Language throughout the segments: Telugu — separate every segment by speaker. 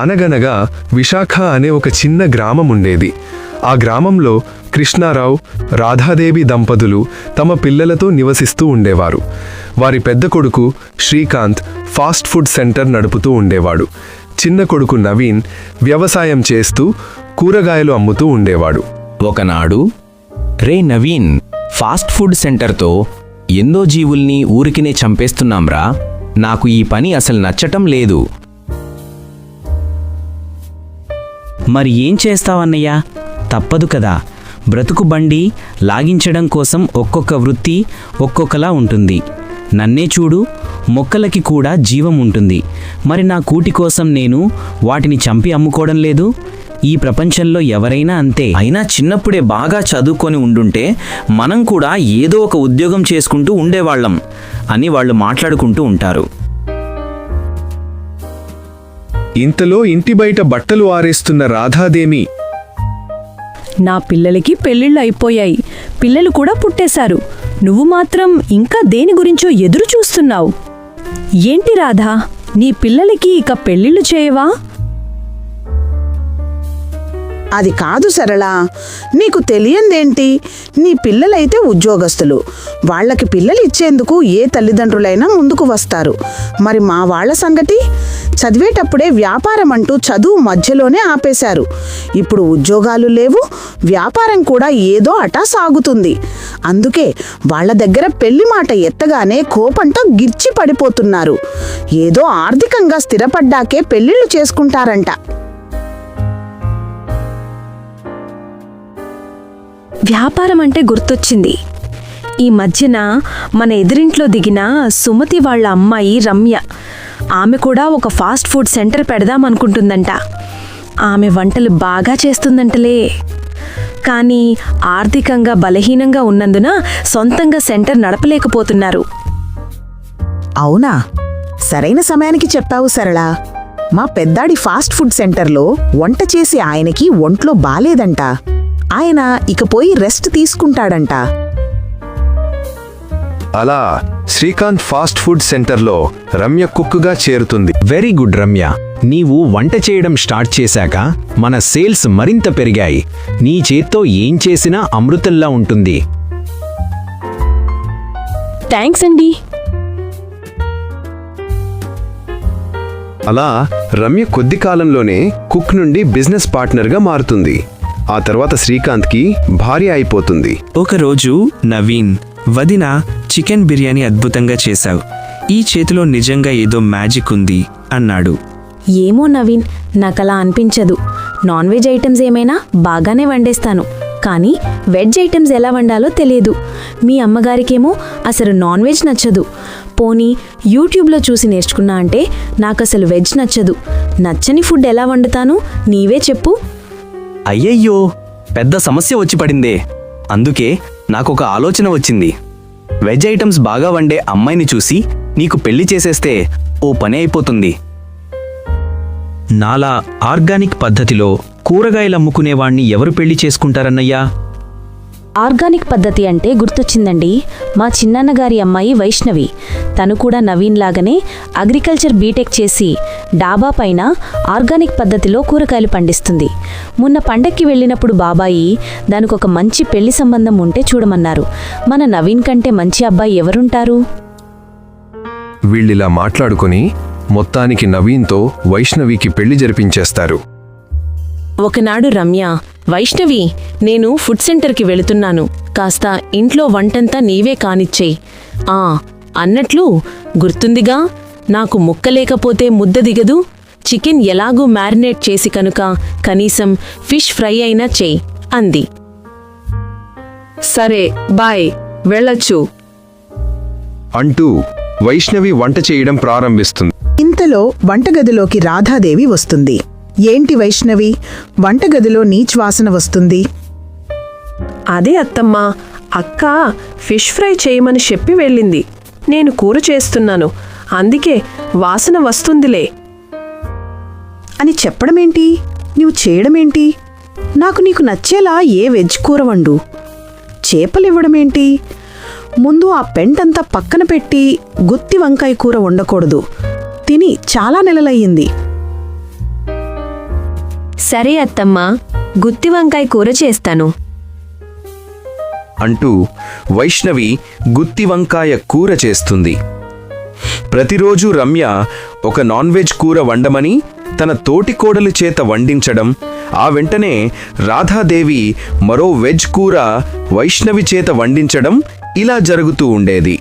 Speaker 1: అనగనగా విశాఖ అనే ఒక చిన్న గ్రామం ఉండేది ఆ గ్రామంలో కృష్ణారావు రాధాదేవి దంపతులు తమ పిల్లలతో నివసిస్తూ ఉండేవారు. వారి పెద్ద కొడుకు శ్రీకాంత్ ఫాస్ట్ ఫుడ్ సెంటర్ నడుపుతూ ఉండేవాడు. చిన్న కొడుకు నవీన్ వ్యవసాయం చేస్తూ కూరగాయలు అమ్ముతూ ఉండేవాడు.
Speaker 2: ఒకనాడు రే నవీన్ ఫాస్ట్ ఫుడ్ సెంటర్తో ఎన్నో జీవుల్ని ఊరికినే చంపేస్తున్నాంరా. నాకు ఈ పని అసలు నచ్చటం లేదు.
Speaker 3: మరి ఏం చేస్తావన్నయ్యా? తప్పదు కదా. బ్రతుకు బండి లాగించడం కోసం ఒక్కొక్క వృత్తి ఒక్కొక్కలా ఉంటుంది. నన్నే చూడు మొక్కలకి కూడా జీవం ఉంటుంది. మరి నా కూటి కోసం నేను వాటిని చంపి అమ్ముకోవడం లేదు? ఈ ప్రపంచంలో ఎవరైనా అంతే.
Speaker 4: అయినా చిన్నప్పుడే బాగా చదువుకొని ఉండుంటే మనం కూడా ఏదో ఒక ఉద్యోగం చేసుకుంటూ ఉండేవాళ్ళం అని వాళ్ళు మాట్లాడుకుంటూ ఉంటారు.
Speaker 1: ఇంతలో ఇంటి బయట బట్టలు ఆరేస్తున్న రాధాదేమి
Speaker 5: నా పిల్లలకి పెళ్ళిళ్ళు అయిపోయాయి. పిల్లలు కూడా పుట్టేశారు. నువ్వు మాత్రం ఇంకా దేని గురించో ఎదురు చూస్తున్నావు. ఏంటి రాధా నీ పిల్లలకి ఇక పెళ్ళిళ్ళు చేయవా?
Speaker 6: అది కాదు సరళ. నీకు తెలియందేంటి? నీ పిల్లలైతే ఉద్యోగస్తులు. వాళ్ళకి పిల్లలు ఇచ్చేందుకు ఏ తల్లిదండ్రులైనా ముందుకు వస్తారు. మరి మా వాళ్ళ సంగతి? చదివేటప్పుడే వ్యాపారం అంటూ చదువు మధ్యలోనే ఆపేశారు. ఇప్పుడు ఉద్యోగాలు లేవు వ్యాపారం కూడా ఏదో అటా సాగుతుంది. అందుకే వాళ్ళ దగ్గర పెళ్ళి మాట ఎత్తగానే కోపంతో గిర్చి పడిపోతున్నారు. ఏదో ఆర్థికంగా స్థిరపడ్డాకే పెళ్ళిళ్ళు చేసుకుంటారంట.
Speaker 5: వ్యాపారం అంటే గుర్తొచ్చింది. ఈ మధ్యన మన ఎదురింట్లో దిగిన సుమతి వాళ్ళ అమ్మాయి రమ్య. ఆమె కూడా ఒక ఫాస్ట్ ఫుడ్ సెంటర్ పెడదామనుకుంటుందంట. ఆమె వంటలు బాగా చేస్తుందంటలే. కానీ ఆర్థికంగా బలహీనంగా ఉన్నందున సొంతంగా సెంటర్ నడపలేకపోతున్నారు.
Speaker 6: అవునా? సరైన సమయానికి చెప్పావు సరళ. మా పెద్దాడి ఫాస్ట్ ఫుడ్ సెంటర్లో వంట చేసి ఆయనకి ఒంట్లో బాలేదంట. ఆయన ఇకపోయి రెస్ట్ తీసుకుంటాడంట.
Speaker 1: అలా శ్రీకాంత్ ఫాస్ట్ ఫుడ్ సెంటర్లో రమ్య కుక్కుగా చేరుతుంది.
Speaker 2: Very good Ramya. నీవు వంట చేయడం స్టార్ట్ చేశాక మన సేల్స్ మరింత పెరిగాయి. నీ చేత్తో ఏం చేసినా అమృతంలా ఉంటుంది.
Speaker 5: థ్యాంక్స్ అండి.
Speaker 1: అలా రమ్య కొద్ది కాలంలోనే కుక్ నుండి బిజినెస్ పార్ట్నర్గా మారుతుంది. ఆ తర్వాత శ్రీకాంత్కి భార్య అయిపోతుంది.
Speaker 7: ఒకరోజు నవీన్ వదిన చికెన్ బిర్యానీ అద్భుతంగా చేశావు. ఈ చేతిలో నిజంగా ఏదో మ్యాజిక్ ఉంది అన్నాడు.
Speaker 5: ఏమో నవీన్ నాకలా అనిపించదు. నాన్ వెజ్ ఐటమ్స్ ఏమైనా బాగానే వండేస్తాను. కానీ వెజ్ ఐటమ్స్ ఎలా వండాలో తెలియదు. మీ అమ్మగారికేమో అసలు నాన్ వెజ్ నచ్చదు. పోనీ యూట్యూబ్లో చూసి నేర్చుకున్నా అంటే నాకు అసలు వెజ్ నచ్చదు. నచ్చని ఫుడ్ ఎలా వండుతాను? నీవే చెప్పు.
Speaker 4: అయ్యయ్యో పెద్ద సమస్య వచ్చి పడిందే. అందుకే నాకొక ఆలోచన వచ్చింది. వెజ్ ఐటమ్స్ బాగా వండే అమ్మాయిని చూసి నీకు పెళ్ళి చేసేస్తే ఓ పని అయిపోతుంది.
Speaker 7: నాలా ఆర్గానిక్ పద్ధతిలో కూరగాయలు అమ్ముకునేవాణ్ణి ఎవరు పెళ్ళి చేసుకుంటారన్నయ్యా?
Speaker 5: ఆర్గానిక్ పద్ధతి అంటే గుర్తొచ్చిందండి. మా చిన్నాన్నగారి అమ్మాయి వైష్ణవి. తను కూడా నవీన్ లాగానే అగ్రికల్చర్ బీటెక్ చేసి డాబా పైన ఆర్గానిక్ పద్ధతిలో కూరగాయలు పండిస్తుంది. మొన్న పండక్కి వెళ్ళినప్పుడు బాబాయి దానికి ఒక మంచి పెళ్ళి సంబంధం ఉంటే చూడమన్నారు. మన నవీన్ కంటే మంచి అబ్బాయి ఎవరుంటారు?
Speaker 1: వీళ్ళిలా మాట్లాడుకొని మొత్తానికి నవీన్తో వైష్ణవికి పెళ్ళి జరిపించేస్తారు.
Speaker 8: ఒకనాడు రమ్య వైష్ణవి నేను ఫుడ్ సెంటర్కి వెళుతున్నాను. కాస్త ఇంట్లో వంటంతా నీవే కానిచ్చేయి. ఆ అన్నట్లు గుర్తుందిగా నాకు ముక్క లేకపోతే ముద్ద దిగదు. చికెన్ ఎలాగూ మ్యారినేట్ చేసి కనుక కనీసం ఫిష్ ఫ్రై అయినా చెయ్యి అంది.
Speaker 9: సరే బాయ్ వెళ్ళొచ్చు.
Speaker 1: అంటూ వైష్ణవి వంట చేయడం ప్రారంభిస్తుంది.
Speaker 6: ఇంతలో వంటగదిలోకి రాధాదేవి వస్తుంది. ఏంటి వైష్ణవి? వంటగదిలో నీచ్ వాసన వస్తుంది.
Speaker 9: అదే అత్తమ్మా అక్క ఫిష్ ఫ్రై చేయమని చెప్పి వెళ్ళింది. నేను కూర చేస్తున్నాను. అందుకే వాసన వస్తుందిలే.
Speaker 6: అని చెప్పడమేంటి? నువ్వు చేయడమేంటి? నాకు నీకు నచ్చేలా ఏ వెజ్ కూర వండు? చేపలివ్వడమేంటి? ముందు ఆ పెంటంతా పక్కన పెట్టి గుత్తి వంకాయ కూర వండకూడదు. తిని చాలా నెలలయ్యింది.
Speaker 5: సరే అత్తమ్మా గుత్తి వంకాయ కూర చేస్తాను.
Speaker 1: అంటూ వైష్ణవి గుత్తి వంకాయ కూర చేస్తుంది. ప్రతిరోజు రమ్య ఒక నాన్ వెజ్ కూర వండమని తన తోటి కోడలి చేత వండించడం ఆ వెంటనే రాధాదేవి మరో వెజ్ కూర వైష్ణవి చేత వండించడం ఇలా జరుగుతూ ఉండేది.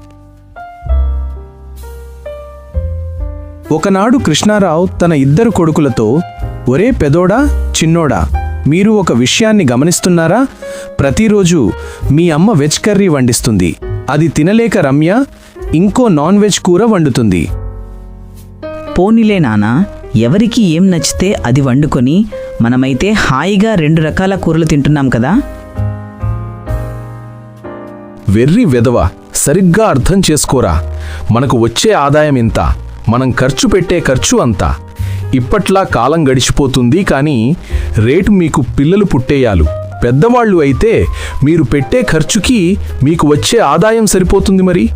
Speaker 10: ఒకనాడు కృష్ణారావు తన ఇద్దరు కొడుకులతో ఒరే పెదోడా చిన్నోడా మీరు ఒక విషయాన్ని గమనిస్తున్నారా? ప్రతిరోజు మీ అమ్మ వెజ్ కర్రీ వండిస్తుంది. అది తినలేక రమ్య ఇంకో నాన్ వెజ్ కూర వండుతుంది.
Speaker 3: పోనీలే నానా ఎవరికి ఏం నచ్చితే అది వండుకొని మనమైతే హాయిగా రెండు రకాల కూరలు తింటున్నాం కదా?
Speaker 10: వెర్రి వెదవ సరిగ్గా అర్థం చేసుకోరా. మనకు వచ్చే ఆదాయం ఇంత మనం ఖర్చు పెట్టే ఖర్చు అంత. ఇప్పట్లా కాలం గడిచిపోతుంది కానీ రేటు మీకు పిల్లలు పుట్టేయాలు. పెద్దవాళ్ళు అయితే మీరు పెట్టే ఖర్చుకి మీకు వచ్చే ఆదాయం సరిపోతుంది మరి.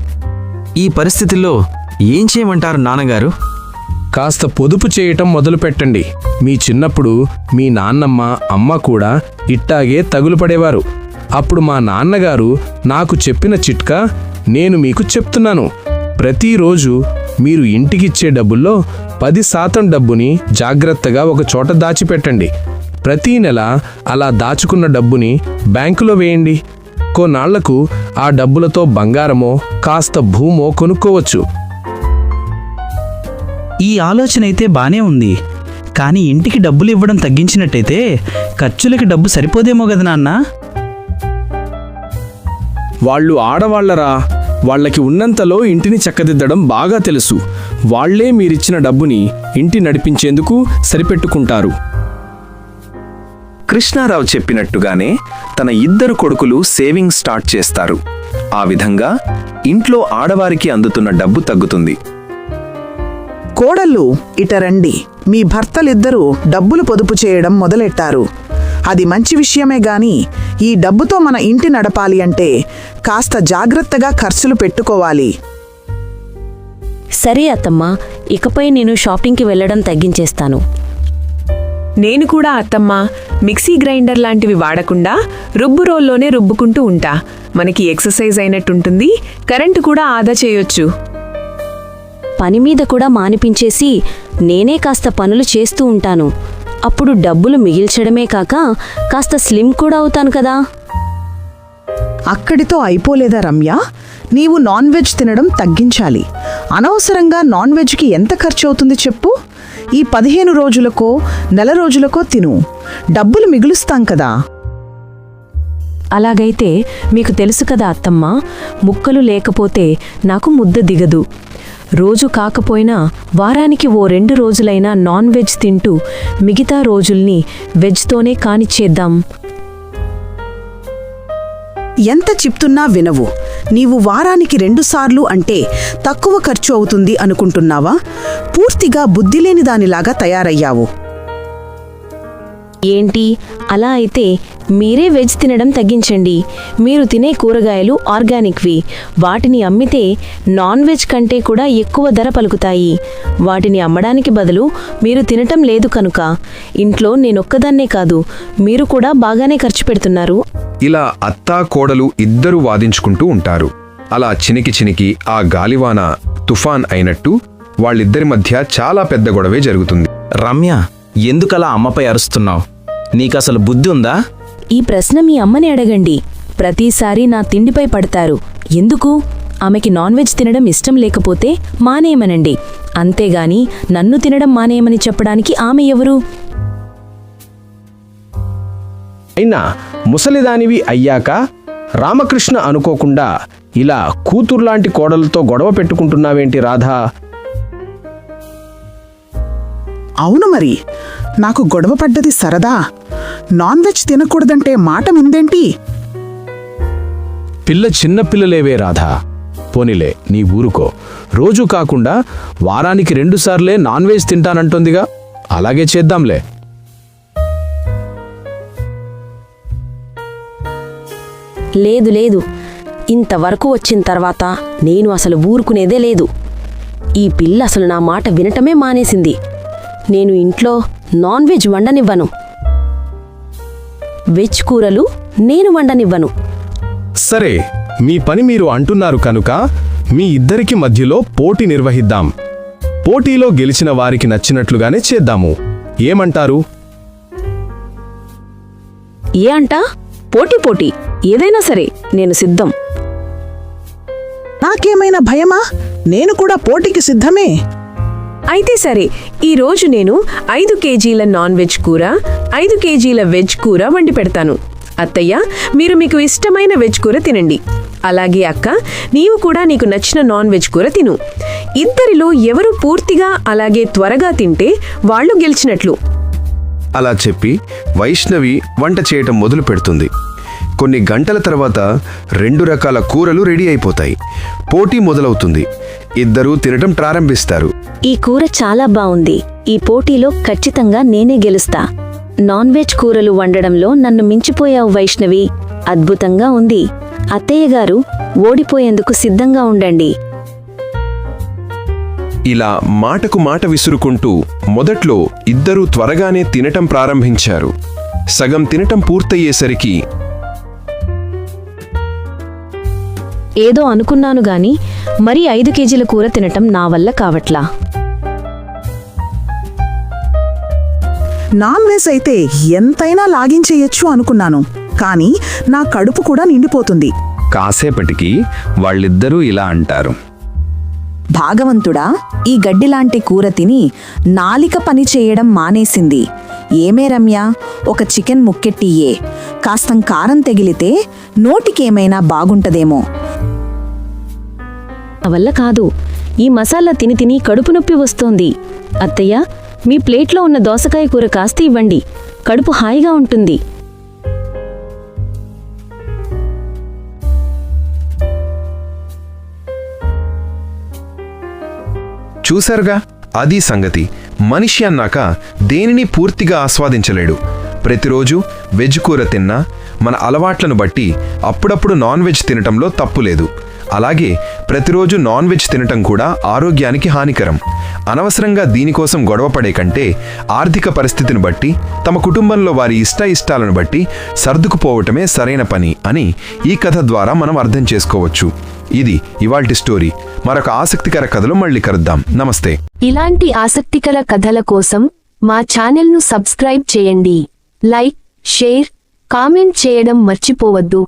Speaker 2: ఈ పరిస్థితుల్లో ఏం చేయమంటారు నాన్నగారు?
Speaker 10: కాస్త పొదుపు చేయటం మొదలుపెట్టండి మీ చిన్నప్పుడు మీ నాన్నమ్మ అమ్మ కూడా ఇట్టాగే తగులు పడేవారు. అప్పుడు మా నాన్నగారు నాకు చెప్పిన చిట్కా నేను మీకు చెప్తున్నాను. ప్రతిరోజు మీరు ఇంటికిచ్చే డబ్బుల్లో పది శాతం డబ్బుని జాగ్రత్తగా ఒక చోట దాచిపెట్టండి. ప్రతీ నెల అలా దాచుకున్న డబ్బుని బ్యాంకులో వేయండి. కొన్నాళ్ళకు ఆ డబ్బులతో బంగారమో కాస్త భూమో కొనుక్కోవచ్చు.
Speaker 3: ఈ ఆలోచన అయితే బానే ఉంది. కానీ ఇంటికి డబ్బులు ఇవ్వడం తగ్గించినట్టయితే ఖర్చులకి డబ్బు సరిపోదేమో కదా నాన్న?
Speaker 10: వాళ్ళు ఆడవాళ్ళరా? వాళ్ళకి ఉన్నంతలో ఇంటిని చక్కదిద్దడం బాగా తెలుసు. వాళ్ళే మీరిచ్చిన డబ్బుని ఇంటి నడిపించేందుకు సరిపెట్టుకుంటారు.
Speaker 1: కృష్ణారావు చెప్పినట్టుగానే తన ఇద్దరు కొడుకులు సేవింగ్ స్టార్ట్ చేస్తారు. ఆ విధంగా ఇంట్లో ఆడవారికి అందుతున్న డబ్బు తగ్గుతుంది.
Speaker 6: కోడళ్ళు ఇట రండి. మీ భర్తలిద్దరూ డబ్బులు పొదుపు చేయడం మొదలెట్టారు. అది మంచి విషయమే గాని ఈ డబ్బుతో మన ఇంటి నడపాలి అంటే కాస్త జాగ్రత్తగా ఖర్చులు పెట్టుకోవాలి.
Speaker 8: సరే అత్తమ్మా ఇకపై నేను షాపింగ్కి వెళ్ళడం తగ్గించేస్తాను.
Speaker 9: నేను కూడా అత్తమ్మా మిక్సీ గ్రైండర్ లాంటివి వాడకుండా రుబ్బు రోల్లోనే రుబ్బుకుంటూ ఉంటా. మనకి ఎక్సర్సైజ్ అయినట్టుంటుంది కరెంటు కూడా ఆదా చేయొచ్చు.
Speaker 8: పని మీద కూడా మానిపించేసి నేనే కాస్త పనులు చేస్తూ ఉంటాను. అప్పుడు డబ్బులు మిగిల్చడమే కాక కాస్త స్లిమ్ కూడా అవుతాను కదా.
Speaker 6: అక్కడితో అయిపోలేదా రమ్య? నీవు నాన్ వెజ్ తినడం తగ్గించాలి. అనవసరంగా నాన్ వెజ్కి ఎంత ఖర్చు అవుతుంది చెప్పు? ఈ పదిహేను రోజులకో నెల రోజులకో తిను. డబ్బులు మిగులుస్తాం కదా.
Speaker 5: అలాగైతే మీకు తెలుసు కదా అత్తమ్మ ముక్కలు లేకపోతే నాకు ముద్ద దిగదు. రోజు కాకపోయినా వారానికి ఓ రెండు రోజులైనా నాన్ వెజ్ తింటూ మిగతా రోజుల్ని వెజ్తోనే కానిచ్చేద్దాం.
Speaker 6: ఎంత చెప్తున్నా వినవు. నీవు వారానికి రెండుసార్లు అంటే తక్కువ ఖర్చు అవుతుంది అనుకుంటున్నావా? పూర్తిగా బుద్ధిలేని దానిలాగా తయారయ్యావు.
Speaker 8: ఏంటి? అలా అయితే మీరే వెజ్ తినడం తగ్గించండి. మీరు తినే కూరగాయలు ఆర్గానిక్వి. వాటిని అమ్మితే నాన్ వెజ్ కంటే కూడా ఎక్కువ ధర పలుకుతాయి. వాటిని అమ్మడానికి బదులు మీరు తినటం లేదు కనుక. ఇంట్లో నేనొక్కదాన్నే కాదు మీరు కూడా బాగానే ఖర్చు పెడుతున్నారు.
Speaker 1: ఇలా అత్తా కోడలు ఇద్దరూ వాదించుకుంటూ ఉంటారు. అలా చినికి చినికి ఆ గాలివాన తుఫాన్ అయినట్టు వాళ్ళిద్దరి మధ్య చాలా పెద్ద గొడవే జరుగుతుంది.
Speaker 2: రమ్య ఎందుకలా అమ్మపై అరుస్తున్నావు? నీకసలు బుద్ధి ఉందా
Speaker 5: ఈ ప్రశ్న మీ అమ్మని అడగండి. ప్రతిసారి నా తిండిపై పడతారు. ఎందుకు? ఆమెకి నాన్ వెజ్ తినడం ఇష్టం లేకపోతే మానేయమనండి. అంతేగాని నన్ను తినడం మానేయమని చెప్పడానికి ఆమె ఎవరు?
Speaker 10: అయినా ముసలిదానివి అయ్యాక రామకృష్ణ అనుకోకుండా ఇలా కూతుర్లాంటి కోడలతో గొడవ పెట్టుకుంటున్నావేంటి రాధా?
Speaker 6: అవును మరి. నాకు గొడవ పడ్డది సరదా. నాన్ వెజ్ తినకూడదంటే మాట మిందేంటి?
Speaker 10: పిల్ల చిన్న పిల్లలేవే రాధా. పోనీలే నీ ఊరుకో. రోజు కాకుండా వారానికి రెండుసార్లే నాన్ వెజ్ తింటానంటోందిగా. అలాగే చేద్దాంలే.
Speaker 8: లేదు లేదు. ఇంతవరకు వచ్చిన తర్వాత నేను అసలు ఊరుకునేదే లేదు. ఈ పిల్ల అసలు నా మాట వినటమే మానేసింది. నేను ఇంట్లో నాన్ వెజ్ వండనివ్వను.
Speaker 5: వెజ్ కూరలు నేను వండనివ్వను.
Speaker 1: సరే మీ పని మీరు అంటున్నారు కనుక మీ ఇద్దరికి మధ్యలో పోటీ నిర్వహిద్దాం. పోటీలో గెలిచిన వారికి నచ్చినట్లుగానే చేద్దాము. ఏమంటారు?
Speaker 5: ఏ అంటా? పోటీ పోటీ. ఏదైనా సరే నేను సిద్ధం.
Speaker 6: నాకేమైనా భయమా? నేను కూడా పోటీకి సిద్ధమే.
Speaker 9: అయితే సరే ఈరోజు నేను ఐదు కేజీల నాన్ వెజ్ కూర ఐదు కేజీల వెజ్ కూర వండి పెడతాను. అత్తయ్య మీరు మీకు ఇష్టమైన వెజ్ కూర తినండి. అలాగే అక్క నీవు కూడా నీకు నచ్చిన నాన్ వెజ్ కూర తిను. ఇద్దరిలో ఎవరు పూర్తిగా అలాగే త్వరగా తింటే వాళ్ళు గెలిచినట్లు.
Speaker 1: అలా చెప్పి వైష్ణవి వంట చేయటం మొదలు పెడుతుంది కొన్ని గంటల తర్వాత రెండు రకాల కూరలు రెడీ అయిపోతాయి. పోటీ మొదలవుతుంది. ఇద్దరూ తినటం ప్రారంభిస్తారు.
Speaker 5: ఈ కూర చాలా బావుంది ఈ పోటీలో ఖచ్చితంగా నేనే గెలుస్తా. నాన్ వెజ్ కూరలు వండడంలో నన్ను మించిపోయావు వైష్ణవి. అద్భుతంగా ఉంది. అత్తయ్య గారు ఓడిపోయేందుకు సిద్ధంగా ఉండండి.
Speaker 1: ఇలా మాటకు మాట విసురుకుంటూ మొదట్లో ఇద్దరూ త్వరగానే తినటం ప్రారంభించారు. సగం తినటం పూర్తయ్యేసరికి
Speaker 5: ఏదో అనుకున్నాను గాని మరి ఐదు కేజీల కూర తినటం నా వల్ల కావట్లా.
Speaker 6: నాన్ వెజ్ అయితే ఎంతైనా లాగించేయచ్చు అనుకున్నాను. కానీ నా కడుపు కూడా నిండిపోతుంది.
Speaker 4: కాసేపటికి వాళ్ళిద్దరూ ఇలా అంటారు.
Speaker 11: భాగవంతుడా ఈ గడ్డిలాంటి కూర తిని నాలిక పని చేయడం మానేసింది. ఏమే రమ్య ఒక చికెన్ ముక్కెట్టియే కాస్తం కారం తెగిలితే నోటికేమైనా బాగుంటదేమో.
Speaker 5: వల్ల కాదు. ఈ మసాలా తిని తిని కడుపు నొప్పి వస్తోంది. అత్తయ్య మీ ప్లేట్లో ఉన్న దోసకాయ కూర కాస్త ఇవ్వండి. కడుపు హాయిగా ఉంటుంది.
Speaker 1: చూశారుగా? అది సంగతి. మనిషి అన్నాక దేనిని పూర్తిగా ఆస్వాదించలేడు. ప్రతిరోజు వెజ్ కూర తిన్నా మన అలవాట్లను బట్టి అప్పుడప్పుడు నాన్ వెజ్ తినటంలో తప్పులేదు అలాగే ప్రతిరోజు నాన్ వెజ్ తినటం కూడా ఆరోగ్యానికి హానికరం. అనవసరంగా దీనికోసం గొడవపడే కంటే ఆర్థిక పరిస్థితిని బట్టి తమ కుటుంబంలో వారి ఇష్ట ఇష్టాలను బట్టి సర్దుకుపోవటమే సరైన పని అని ఈ కథ ద్వారా మనం అర్థం చేసుకోవచ్చు. ఇది ఇవాల్టి స్టోరీ. మరొక ఆసక్తికర కథలో మళ్ళీ కలుద్దాం. నమస్తే.
Speaker 12: ఇలాంటి ఆసక్తికర కథల కోసం మా ఛానల్ను సబ్స్క్రైబ్ చేయండి. లైక్ షేర్ కామెంట్ చేయడం మర్చిపోవద్దు.